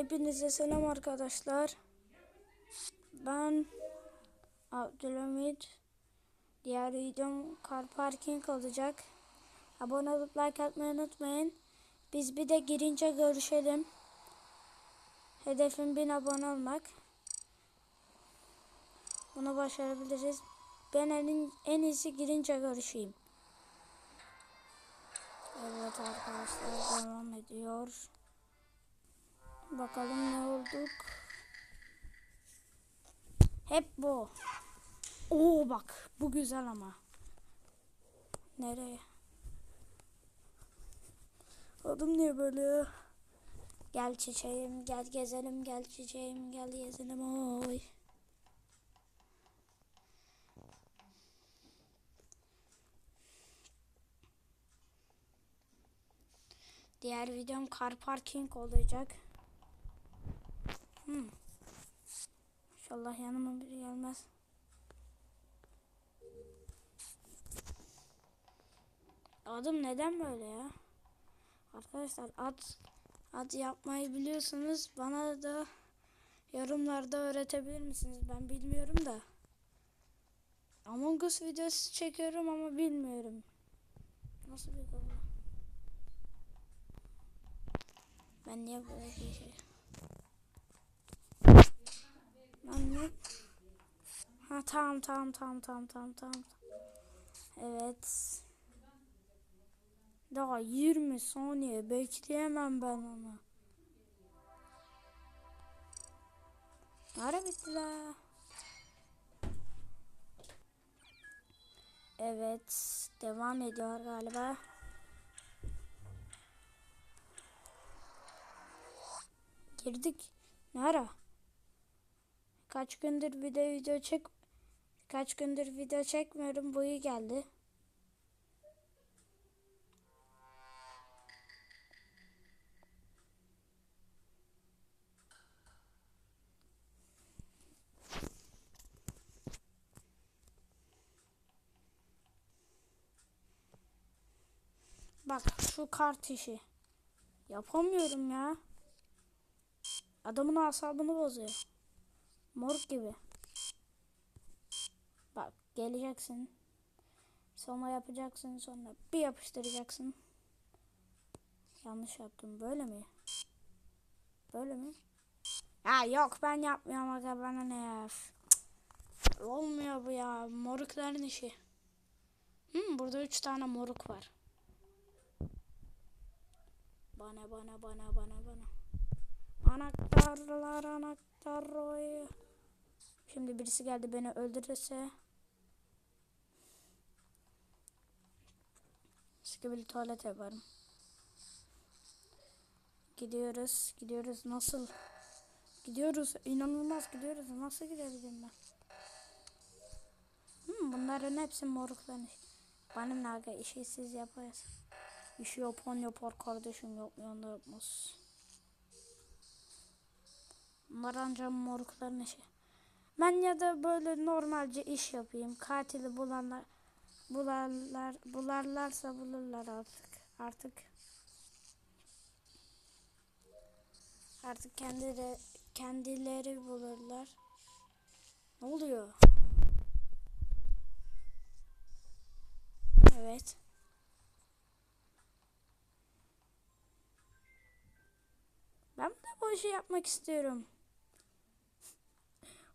Hepinize selam arkadaşlar. Ben Abdülhamid. Diğer videom car parking olacak. Abone olup like atmayı unutmayın. Biz bir de girince görüşelim. Hedefim 1000 abone olmak. Bunu başarabiliriz. Ben en, en iyisi girince görüşeyim. Evet arkadaşlar devam ediyor. Bakalım ne olduk. Hep bu. Oo bak bu güzel ama. Nereye? Adım niye böyle? Gel çiçeğim gel gezelim gel çiçeğim gel gezelim oy. Diğer videom car parking olacak. Hmm. İnşallah yanıma biri gelmez. Adım neden böyle ya? Arkadaşlar ad ad yapmayı biliyorsunuz. Bana da yorumlarda öğretebilir misiniz? Ben bilmiyorum da. Among Us videosu çekiyorum ama bilmiyorum. Nasıl bir kafa? Ben niye böyle bir şey? Lan ne? Ha tamam tamam tamam tamam tamam tamam. Evet. Daha 20 saniye bekleyemem ben onu. Ara bitti la. Evet, devam ediyor galiba. Girdik. Ne ara? Kaç gündür video video çek kaç gündür video çekmiyorum. Bu iyi geldi. Bak şu kart işi. Yapamıyorum ya. Adamın asabını bozuyor. Moruk gibi. Geleceksin. Sonra yapacaksın sonra bir yapıştıracaksın. Yanlış yaptım. Böyle mi? Böyle mi? Ya yok ben yapmıyorum aga bana ne ya. Olmuyor bu ya. Morukların işi. Hmm, burada üç tane moruk var. Bana bana bana bana bana. Anahtarlar anahtar oy. Şimdi birisi geldi beni öldürürse. Skibili tuvalet yaparım. Gidiyoruz. Gidiyoruz. Nasıl? Gidiyoruz. İnanılmaz gidiyoruz. Nasıl gidebilirim ben? Hmm, bunların hepsi morukların. Bana ne aga işi siz yaparız. İşi yapan yapar kardeşim yapmayan da yapmaz. Bunlar ancak morukların işi. Ben ya da böyle normalce iş yapayım. Katili bulanlar bularlar bularlarsa bulurlar artık. Artık artık kendileri kendileri bulurlar. Ne oluyor? Evet. Ben de bu işi yapmak istiyorum.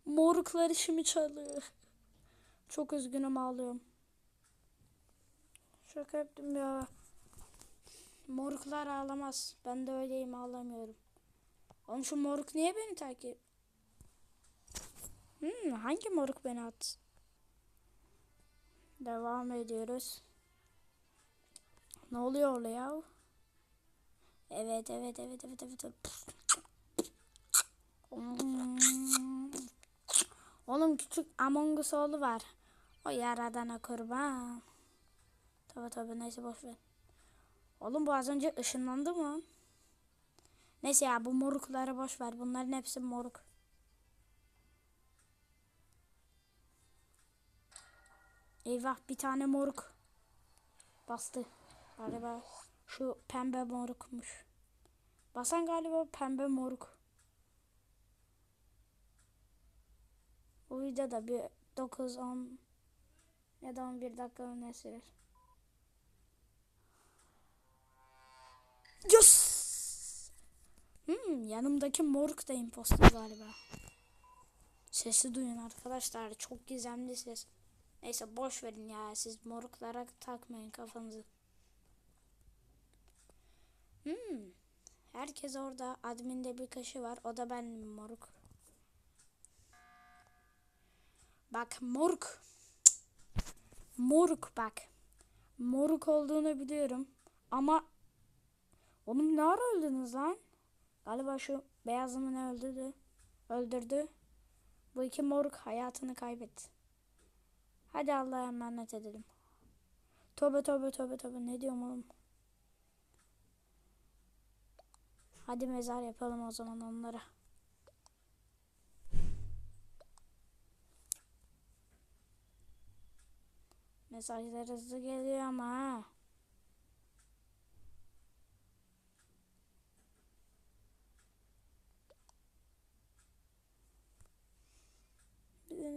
Moruklar işimi çalıyor. Çok üzgünüm ağlıyorum. Şaka yaptım ya. Moruklar ağlamaz. Ben de öyleyim ağlamıyorum. Oğlum şu moruk niye beni takip? Hmm, hangi moruk beni at? Devam ediyoruz. Ne oluyor orada ya? Evet evet evet evet evet. Oğlum küçük Among Us oğlu var. O yaradana kurban. Tabi tabi neyse boş ver. Oğlum bu az önce ışınlandı mı? Neyse ya bu morukları boş ver. Bunların hepsi moruk. Eyvah bir tane moruk bastı. Galiba şu pembe morukmuş. Basan galiba pembe moruk. Bu videoda bir 9-10 ya da 11 dakika öne sürer. Yes! Hmm, yanımdaki moruk da impostor galiba. Sesi duyun arkadaşlar. Çok gizemli ses. Neyse boş verin ya. Siz moruklara takmayın kafanızı. Hmm. Herkes orada. Adminde bir kişi var. O da ben moruk. Bak moruk. Moruk bak. Moruk olduğunu biliyorum. Ama oğlum ne ara öldünüz lan? Galiba şu beyazımı ne öldürdü? Öldürdü. Bu iki moruk hayatını kaybetti. Hadi Allah'a emanet edelim. Tövbe tövbe tövbe tövbe ne diyorum oğlum? Hadi mezar yapalım o zaman onlara. Mesajlar hızlı geliyor ama ha.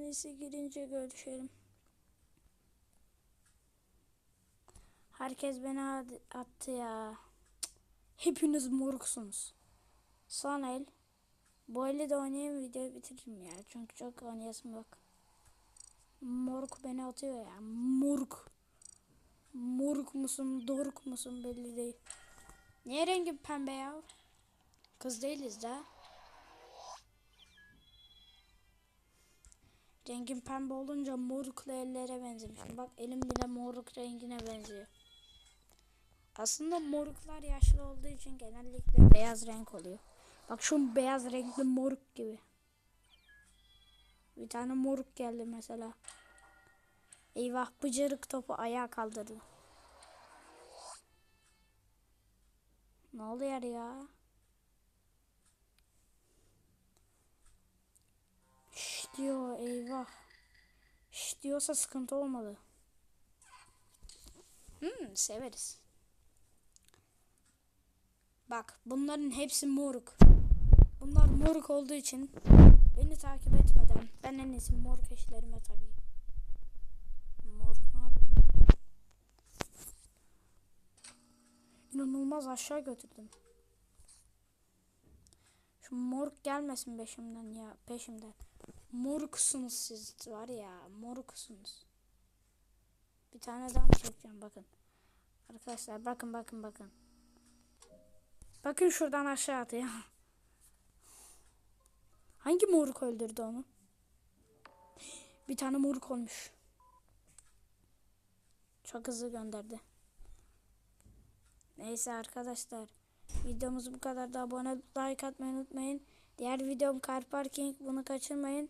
Neyse girince görüşelim. Herkes beni attı ya. Hepiniz moruksunuz. Son el. Bu eli de oynayayım videoyu bitiririm ya. Çünkü çok oynayasım yok. Moruk beni atıyor ya. Moruk. Moruk musun, doruk musun belli değil. Niye rengi pembe ya? Kız değiliz de. Rengim pembe olunca moruklu ellere benzemiş. Bak elim bile moruk rengine benziyor. Aslında moruklar yaşlı olduğu için genellikle beyaz renk oluyor. Bak şu beyaz renkli moruk gibi. Bir tane moruk geldi mesela. Eyvah bıcırık topu ayağa kaldırdı. Ne oluyor ya? Şş diyor eyvah. Şş diyorsa sıkıntı olmalı. Hmm, severiz. Bak bunların hepsi moruk. Bunlar moruk olduğu için beni takip etmeden ben en iyisi moruk eşlerime takayım. Moruk ne yapayım? İnanılmaz aşağı götürdüm. Şu moruk gelmesin peşimden ya peşimden. Moruksunuz siz var ya moruksunuz. Bir tane daha çekeceğim bakın. Arkadaşlar bakın bakın bakın. Bakın şuradan aşağı atıyor. Hangi moruk öldürdü onu? Bir tane moruk olmuş. Çok hızlı gönderdi. Neyse arkadaşlar. Videomuz bu kadar da abone like atmayı unutmayın. Diğer videom Car Parking bunu kaçırmayın.